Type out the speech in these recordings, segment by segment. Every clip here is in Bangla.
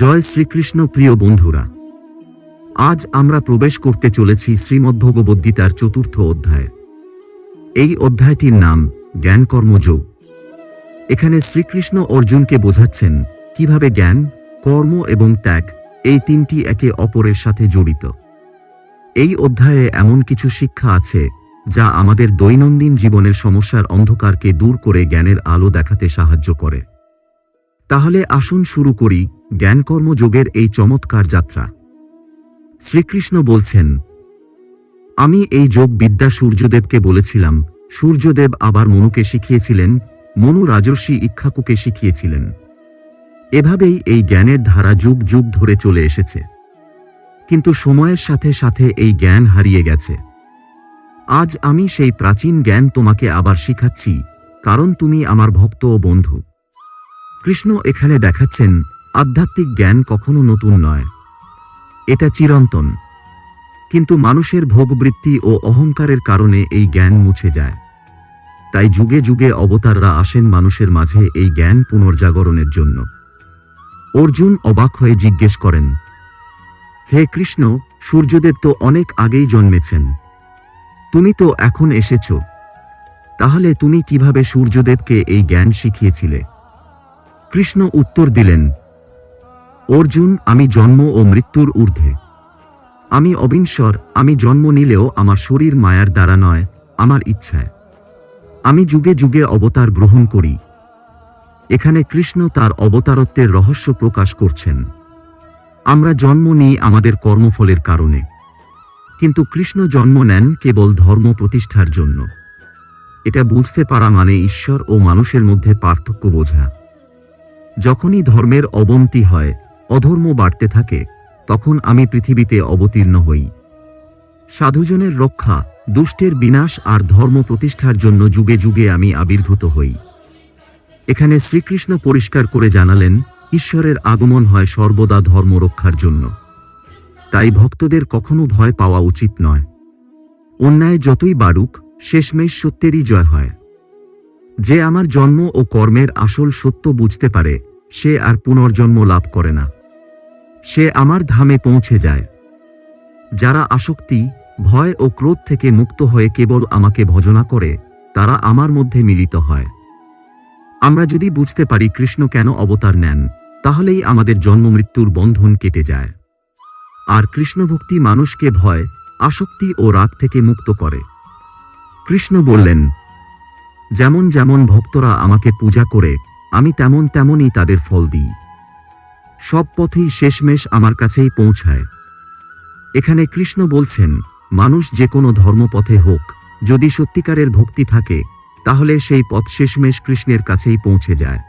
জয় শ্রীকৃষ্ণ প্রিয় বন্ধুরা। আজ আমরা প্রবেশ করতে চলেছি শ্রীমদ্ভগবদ্গীতার চতুর্থ অধ্যায়। এই অধ্যায়টির নাম জ্ঞান কর্মযোগ এখানে শ্রীকৃষ্ণ অর্জুনকে বোঝাচ্ছেন কীভাবে জ্ঞান, কর্ম এবং ত্যাগ এই তিনটি একে অপরের সাথে জড়িত। এই অধ্যায়ে এমন কিছু শিক্ষা আছে যা আমাদের দৈনন্দিন জীবনের সমস্যার অন্ধকারকে দূর করে জ্ঞানের আলো দেখাতে সাহায্য করে। তাহলে আসুন শুরু করি জ্ঞানকর্মযোগের এই চমৎকার যাত্রা। শ্রীকৃষ্ণ বলছেন, আমি এই যোগ বিদ্যা সূর্যদেবকে বলেছিলাম, সূর্যদেব আবার মনুকে শিখিয়েছিলেন, মনু রাজর্ষি ইক্ষাকুকে শিখিয়েছিলেন। এভাবেই এই জ্ঞানের ধারা যুগ যুগ ধরে চলে এসেছে। কিন্তু সময়ের সাথে সাথে এই জ্ঞান হারিয়ে গেছে। আজ আমি সেই প্রাচীন জ্ঞান তোমাকে আবার শিখাচ্ছি, কারণ তুমি আমার ভক্ত ও বন্ধু। কৃষ্ণ এখানে দেখাচ্ছেন আধ্যাত্মিক জ্ঞান কখনো নতুন নয়। এটা চিরন্তন। কিন্তু মানুষের ভোগবৃত্তি ও অহংকারের কারণে এই জ্ঞান মুছে যায়। তাই যুগে যুগে অবতাররা আসেন মানুষের মাঝে এই জ্ঞান পুনর্জাগরণের জন্য। অর্জুন অবাক হয়ে জিজ্ঞেস করেন, হে কৃষ্ণ, সূর্যদেব তো অনেক আগেই জন্মেছেন। তুমি তো এখন এসেছ। তাহলে তুমি কীভাবে সূর্যদেবকে এই জ্ঞান শিখিয়েছিলে? কৃষ্ণ উত্তর দিলেন, অর্জুন, আমি জন্ম ও মৃত্যুর ঊর্ধ্বে। আমি অবিনশ্বর, আমি জন্ম নিলেও আমার শরীর মায়ার দ্বারা নয়, আমার ইচ্ছায়। আমি যুগে যুগে অবতার গ্রহণ করি। এখানে কৃষ্ণ তার অবতারত্বের রহস্য প্রকাশ করছেন। আমরা জন্ম নিই আমাদের কর্মফলের কারণে। কিন্তু কৃষ্ণ জন্ম নেন কেবল ধর্ম প্রতিষ্ঠার জন্য। এটা বুঝতে পারা মানে ঈশ্বর ও মানুষের মধ্যে পার্থক্য বোঝা। যখনই ধর্মের অবনতি হয়, অধর্ম বাড়তে থাকে, তখন আমি পৃথিবীতে অবতীর্ণ হই। সাধুজনের রক্ষা, দুষ্টের বিনাশ আর ধর্ম প্রতিষ্ঠার জন্য যুগে যুগে আমি আবির্ভূত হই। এখানে শ্রীকৃষ্ণ পরিষ্কার করে জানালেন, ঈশ্বরের আগমন হয় সর্বদা ধর্ম রক্ষার জন্য। তাই ভক্তদের কখনো ভয় পাওয়া উচিত নয়। অন্যায় যতই বাড়ুক, শেষমেশ সত্যেরই জয় হয়। যে আমার জন্ম ও কর্মের আসল সত্য বুঝতে পারে সে আর পুনর্জন্ম লাভ করে না। সে আমার ধামে পৌঁছে যায়। যারা আসক্তি, ভয় ও ক্রোধ থেকে মুক্ত হয়ে কেবল আমাকে ভজনা করে, তারা আমার মধ্যে মিলিত হয়। আমরা যদি বুঝতে পারি কৃষ্ণ কেন অবতার নেন, তাহলেই আমাদের জন্মমৃত্যুর বন্ধন কেটে যায়। আর কৃষ্ণভক্তি মানুষকে ভয়, আসক্তি ও রাগ থেকে মুক্ত করে। কৃষ্ণ বললেন, যেমন যেমন ভক্তরা আমাকে পূজা করে আমি তেমন তেমনই তাদের ফল দিই। সব পথেই শেষমেশ আমার কাছেই পৌঁছায়। এখানে কৃষ্ণ বলছেন, মানুষ যে কোনো ধর্মপথে হোক, যদি সত্যিকারের ভক্তি থাকে, তাহলে সেই পথ শেষমেশ কৃষ্ণের কাছেই পৌঁছে যায়।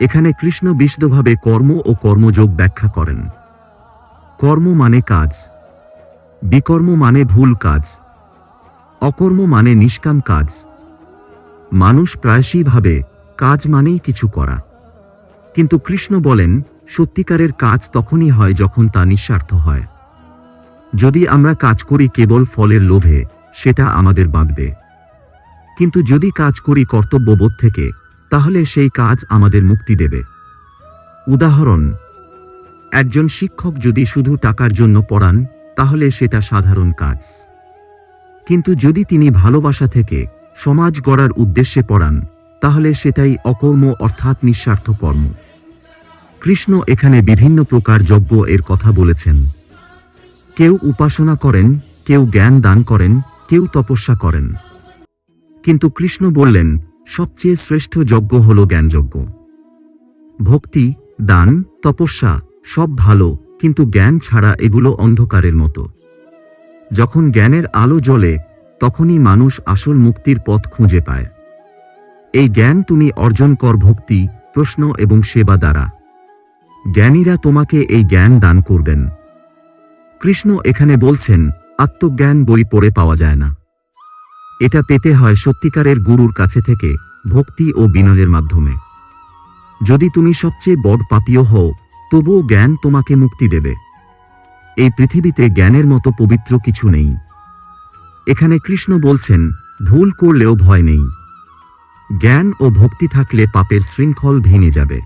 এখানে কৃষ্ণ বিশদভাবে কর্ম ও কর্মযোগ ব্যাখ্যা করেন। কর্ম মানে কাজ, বিকর্ম মানে ভুল কাজ, অকর্ম মানে নিষ্কাম কাজ। মানুষ প্রায়শই ভাবে কাজ মানেই কিছু করা। কিন্তু কৃষ্ণ বলেন, সত্যিকারের কাজ তখনই হয় যখন তা নিঃস্বার্থ হয়। যদি আমরা কাজ করি কেবল ফলের লোভে, সেটা আমাদের বাঁধবে। কিন্তু যদি কাজ করি কর্তব্যবোধ থেকে, তাহলে সেই কাজ আমাদের মুক্তি দেবে। উদাহরণ, একজন শিক্ষক যদি শুধু টাকার জন্য পড়ান, তাহলে সেটা সাধারণ কাজ। কিন্তু যদি তিনি ভালোবাসা থেকে সমাজ গড়ার উদ্দেশ্যে পড়ান তাহলে সেটাই অকর্ম অর্থাৎ নিঃস্বার্থ কর্ম। কৃষ্ণ এখানে বিভিন্ন প্রকার যজ্ঞ এর কথা বলেছেন। কেউ উপাসনা করেন, কেউ জ্ঞান দান করেন, কেউ তপস্যা করেন। কিন্তু কৃষ্ণ বললেন, সবচেয়ে শ্রেষ্ঠ যজ্ঞ হল জ্ঞানযজ্ঞ। ভক্তি, দান, তপস্যা সব ভালো, কিন্তু জ্ঞান ছাড়া এগুলো অন্ধকারের মতো। যখন জ্ঞানের আলো জ্বলে, তখনই মানুষ আসল মুক্তির পথ খুঁজে পায়। এই জ্ঞান তুমি অর্জন কর ভক্তি, প্রশ্ন এবং সেবা দ্বারা। জ্ঞানীরা তোমাকে এই জ্ঞান দান করবেন। কৃষ্ণ এখানে বলছেন, আত্মজ্ঞান বই পড়ে পাওয়া যায় না। এটা পেতে হয় সত্যিকারের গুরুর কাছে থেকে ভক্তি ও বিনয়ের মাধ্যমে। যদি তুমি সবচেয়ে বড় পাপীয় হও, তবুও জ্ঞান তোমাকে মুক্তি দেবে। এই পৃথিবীতে জ্ঞানের মতো পবিত্র কিছু নেই। এখানে কৃষ্ণ বলছেন, ভুল করলেও ভয় নেই। জ্ঞান ও ভক্তি থাকলে পাপের শৃঙ্খল ভেঙে যাবে।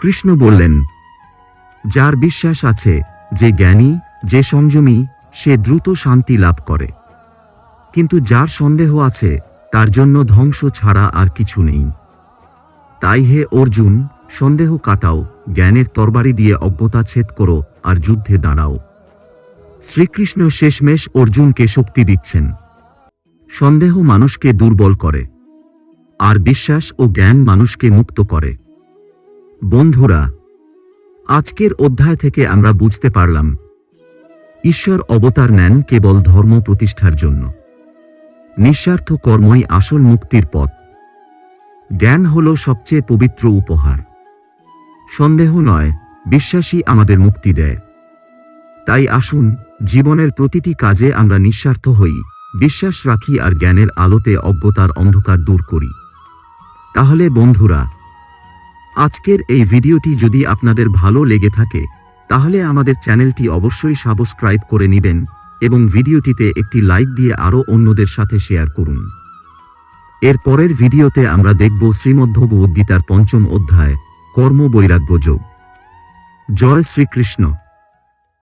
কৃষ্ণ বললেন, যার বিশ্বাস আছে যে জ্ঞানী, যে সংযমী, সে দ্রুত শান্তি লাভ করে। কিন্তু যার সন্দেহ আছে, তার জন্য ধ্বংস ছাড়া আর কিছু নেই। তাই হে অর্জুন, সন্দেহ কাটাও, জ্ঞানের তরবারি দিয়ে অজ্ঞতা ছেদ করো আর যুদ্ধে দাঁড়াও। শ্রীকৃষ্ণ শেষমেশ অর্জুনকে শক্তি দিচ্ছেন। সন্দেহ মানুষকে দুর্বল করে। আর বিশ্বাস ও জ্ঞান মানুষকে মুক্ত করে। বন্ধুরা, আজকের অধ্যায় থেকে আমরা বুঝতে পারলাম, ঈশ্বর অবতার নেন কেবল ধর্ম প্রতিষ্ঠার জন্য। নিঃস্বার্থ কর্মই আসল মুক্তির পথ। জ্ঞান হল সবচেয়ে পবিত্র উপহার। সন্দেহ নয়, বিশ্বাসই আমাদের মুক্তি দেয়। তাই আসুন, জীবনের প্রতিটি কাজে আমরা নিঃস্বার্থ হই, বিশ্বাস রাখি আর জ্ঞানের আলোতে অজ্ঞতার অন্ধকার দূর করি। তাহলে বন্ধুরা, আজকের এই ভিডিওটি যদি আপনাদের ভালো লেগে থাকে, তাহলে আমাদের চ্যানেলটি অবশ্যই সাবস্ক্রাইব করে নেবেন এবং ভিডিওটিতে একটি লাইক দিয়ে আরও অন্যদের সাথে শেয়ার করুন। এর পরের ভিডিওতে আমরা দেখব শ্রীমদ্ভগবদ্গীতার পঞ্চম অধ্যায়, কর্ম বৈরাগ্য যোগ। জয় শ্রীকৃষ্ণ।